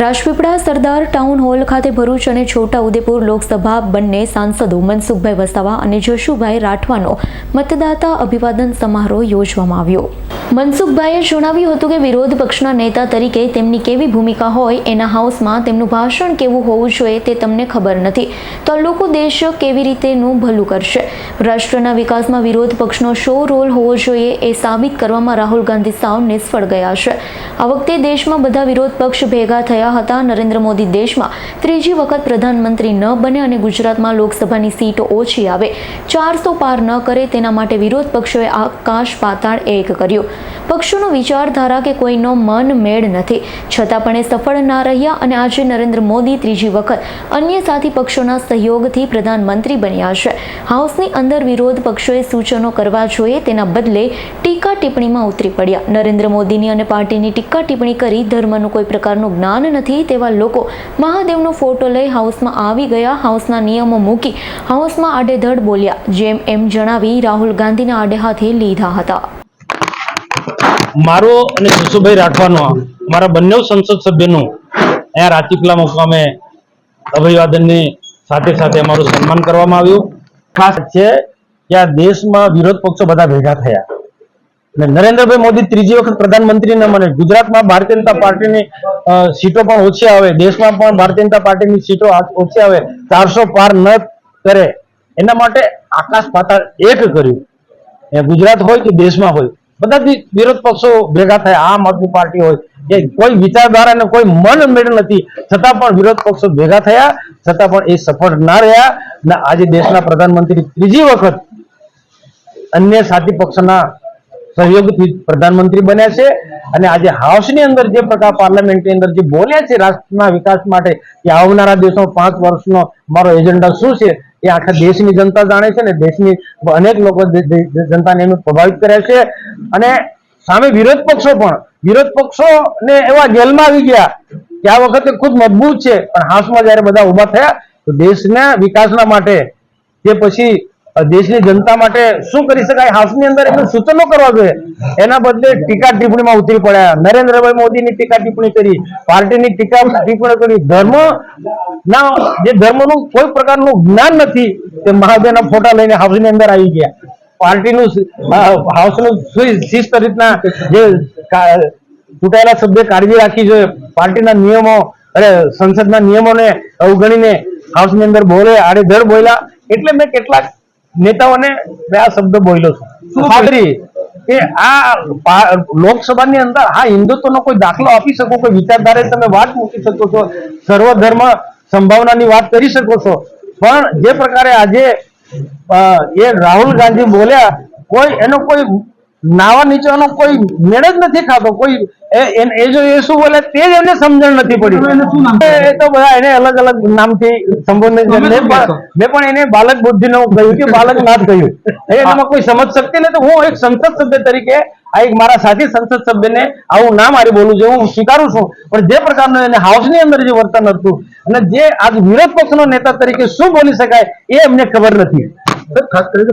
રાજપીપળા સરદાર town hall ખાતે ભરૂચ અને છોટા ઉદેપુર લોકસભા બંને સાંસદો મનસુખભાઈ વસાવા અને જશુભાઈ રાઠવાનો મતદાતા અભિવાદન સમારોહ યોજવામાં આવ્યો. મનસુખભાઈએ જણાવ્યું હતું કે વિરોધ પક્ષના નેતા તરીકે તેમની કેવી ભૂમિકા હોય એના હાઉસમાં તેમનું ભાષણ કેવું હોવું જોઈએ તે તમને ખબર નથી. તો લોકો દેશ કેવી રીતેનું ભલું કરશે? રાષ્ટ્રના વિકાસમાં વિરોધ પક્ષનો શો રોલ હોવો જોઈએ એ સાબિત કરવામાં રાહુલ ગાંધી સાવ નિષ્ફળ ગયા છે. આ વખતે દેશમાં બધા વિરોધ પક્ષ ભેગા થયા હતા. નરેન્દ્ર મોદી દેશમાં ત્રીજી વખત પ્રધાનમંત્રી ન બને અને ગુજરાતમાં લોકસભાની સીટો ઓછી આવે. ચારસો પાર ન કરે તેના માટે વિરોધ પક્ષોએ આકાશ પાતાળ એક કર્યો. પક્ષોનો વિચારધારા કે કોઈનો મન મેળ નથી. છતાં પણ એ સફળ ના રહ્યા અને આજે નરેન્દ્ર મોદી ત્રીજી વખત અન્ય સાથી પક્ષોના સહયોગથી પ્રધાનમંત્રી બન્યા છે. હાઉસની અંદર વિરોધ પક્ષોએ સૂચનો કરવા જોઈએ તેના બદલે ટીકા ટિપ્પણીમાં ઉતરી પડ્યા. નરેન્દ્ર મોદીની અને પાર્ટીની ટીકા ટિપ્પણી કરી ધર્મનું કોઈ પ્રકારનું જ્ઞાન નથી તેવા લોકો. મહાદેવનો ફોટો લઈ હાઉસમાં આવી ગયા. હાઉસના નિયમો મૂકી હાઉસમાં આડેધડ બોલ્યા. જેમ એમ જણાવી રાહુલ ગાંધીના આડે હાથે લીધા હતા. મારો અને જસુભાઈ રાઠવાનો, મારા બંને સંસદ સભ્યનું અહીંયા રાજપીપળા મુકામે અભિવાદનની સાથે સાથે અમારું સન્માન કરવામાં આવ્યું. ખાસ છે કે આ દેશમાં વિરોધ પક્ષો બધા ભેગા થયા. નરેન્દ્રભાઈ મોદી ત્રીજી વખત પ્રધાનમંત્રી ના મને ગુજરાતમાં ભારતીય જનતા પાર્ટીની સીટો પણ ઓછી આવે, દેશમાં પણ ભારતીય જનતા પાર્ટીની સીટો ઓછી આવે, ચારસો પાર ન કરે, એના માટે આકાશ પાતાળ એક કર્યું. ગુજરાત હોય કે દેશમાં હોય બધા વિરોધ પક્ષો ભેગા થયા, આમ આદમી પાર્ટી હોય કે કોઈ વિચારધારા ને કોઈ મન મેળ નથી, છતાં પણ વિરોધ પક્ષો ભેગા થયા, છતાં પણ એ સફળ ના રહ્યા, ને આજે દેશના પ્રધાનમંત્રી ત્રીજી વખત અન્ય સાથી પક્ષના સહયોગથી પ્રધાનમંત્રી બન્યા છે અને આજે હાઉસની અંદર જે પ્રકાર પાર્લામેન્ટની અંદર જે બોલ્યા છે રાષ્ટ્રના વિકાસ માટે કે આવનારા દેશમાં પાંચ વર્ષનો મારો એજન્ડા શું છે એ આખા દેશની જનતા જાણે છે ને દેશની અનેક લોકો જનતાને એનું પ્રભાવિત કરે છે અને સામે વિરોધ પક્ષો પણ, વિરોધ પક્ષો ને એવા જેલમાં આવી ગયા કે આ વખતે ખુદ મજબૂત છે પણ હાસમાં જયારે બધા ઊભા થયા તો દેશના વિકાસના માટે કે પછી દેશની જનતા માટે શું કરી શકાય? હાઉસની અંદર એમને સૂચનો કરવા જોઈએ. એના બદલે ટીકા ટિપ્પણીમાં ઉતરી પડ્યા. નરેન્દ્રભાઈ મોદીની ટીકા ટિપ્પણી કરી, પાર્ટીની ટીકા ટિપ્પણી કરી. ધર્મ ના, જે ધર્મનું કોઈ પ્રકારનું જ્ઞાન નથી, તે મહાદેવના ફોટા લઈને હાઉસની અંદર આવી ગયા. પાર્ટીનું હાઉસનું શિસ્ત રીતના જે ચૂંટાયેલા સભ્ય કાળજી રાખી જોઈએ પાર્ટીના નિયમો અરે સંસદના નિયમોને અવગણીને હાઉસની અંદર બોલે, આડેધડ બોલ્યા. એટલે મેં કેટલાક નેતાઓને આ શબ્દ બોલ્યો છું. ખાતરી કે આ લોકસભાની અંદર હા હિન્દુત્વનો કોઈ દાખલો આપી શકો કોઈ વિચારધારે તમે વાત મૂકી શકો છો સર્વધર્મ સંભાવનાની વાત કરી શકો છો. પણ જે પ્રકારે આજે એ રાહુલ ગાંધી બોલ્યા કોઈ એનો કોઈ નાવા નીચેનો કોઈ મેળ જ નથી ખાતો. કોઈ એ- જો એ શું બોલે તે જ એને સમજણ નથી પડી. એ તો બધા એને અલગ અલગ નામથી સંબોધન છે. મેં પણ એને બાલક બુદ્ધિનો કહ્યું કે બાલક નાથ કહ્યું. એમાં કોઈ સમજ શકતી નથી. હું એક સંસદ સભ્ય તરીકે આ એક મારા સાથી સંસદ સભ્યને આવું ના મારી બોલું છું હું સ્વીકારું છું. પણ જે પ્રકારનું એને હાઉસની અંદર જે વર્તન હતું અને જે આજ વિરોધ પક્ષનો નેતા તરીકે શું બોલી શકાય એ અમને ખબર નથી. ખાસ કરીને